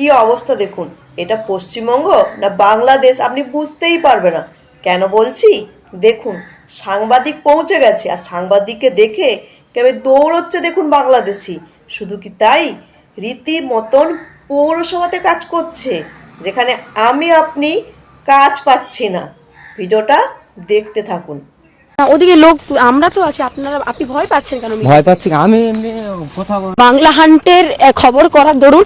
কি অবস্থা দেখুন? এটা পশ্চিমবঙ্গ না বাংলাদেশ? আপনি বুঝতেই পারবে না। কেন বলছি? দেখুন, সাংবাদিক পৌঁছে গেছে, আর সাংবাদিককে দেখে কেবে দৌড়চ্ছে দেখুন বাংলাদেশি। শুধু কি তাই? রীতি মতন পৌরসভাতে কাজ করছে, যেখানে আমি আপনি কাজ পাচ্ছি না। ভিডিওটা দেখতে থাকুন। ওদিকে লোক আমরা তো আছি আপনারা আপনি ভয় পাচ্ছেন কেন ভয় পাচ্ছি আমি এমনি কথা বাংলা হান্টের খবর করার দরুন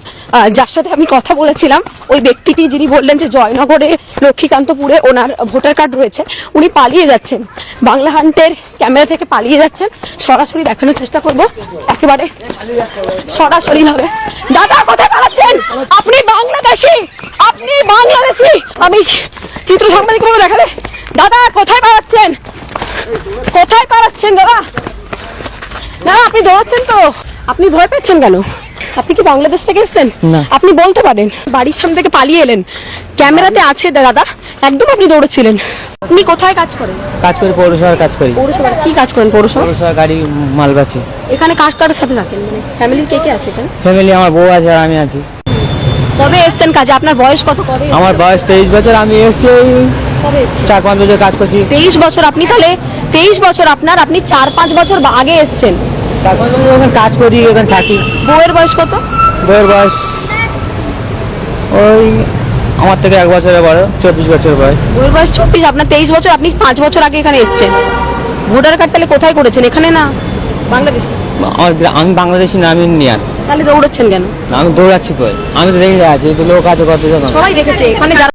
যার সাথে আমি কথা বলেছিলাম ওই ব্যক্তিটি যিনি বললেন যে জয়নগরে লক্ষ্মীকান্তপুরে ওনার ভোটার কার্ড রয়েছে উনি পালিয়ে যাচ্ছেন। বাংলা হান্টের ক্যামেরা থেকে পালিয়ে যাচ্ছেন। সরাসরি দেখানোর চেষ্টা করব। একেবারে সরাসরি ভাবে। দাদা কোথায় পালাচ্ছেন? আপনি বাংলাদেশি আপনি বাংলাদেশি। আমি চিত্র সাংবাদিক দেখালে দাদা কোথায় পালাচ্ছেন দাদা না আপনি দৌড়াচ্ছেন তো। আপনি ভয় পাচ্ছেন কেন? আপনি কি বাংলাদেশ থেকে এসেছেন? আপনি বলতে পারেন বাড়ির সামনে থেকে পালিয়ে এলেন। ক্যামেরাতে আছে দাদা একদম আপনি দৌড়েছিলেন। আপনি কোথায় কাজ করেন? কাজ করি পৌরসভার কাজ করি। পৌরসভা কি কাজ করেন পৌরসভা পৌরসভা গাড়ি মাল বাছি এখানে কাজ কার সাথে থাকেন? মানে ফ্যামিলির কে কে আছে এখানে? ফ্যামিলি আমার বউ আছে আর আমি আছি। কবে এসেছেন কাজে? আপনার বয়স কত? কবে আমার বয়স তেইশ বছর আমি এসছি চার পাঁচ বছর কাজ করছি। তেইশ বছর আপনি তাহলে তেইশ বছর আপনার আপনি চার পাঁচ বছর আগে এসেছেন। চার পাঁচ বছর ওখানে কাজ করি ওখানে থাকি। বউয়ের বয়স কত? বউয়ের বয়স ওই আমার থেকে এক বছরের বড় চব্বিশ বছর বয়স। বউয়ের বয়স চব্বিশ আপনার তেইশ বছর আপনি পাঁচ বছর আগে এখানে এসেছেন। ভোটার কার্ড তাহলে কোথায় করেছেন? এখানে না? বাংলাদেশে? আমার আমি বাংলাদেশি না আমি ইন্ডিয়ান। তাহলে দৌড়াচ্ছেন কেন? আমি দৌড়াচ্ছি কই? আমি তো দেখলে আছি লোক আছে কত সবাই দেখেছে এখানে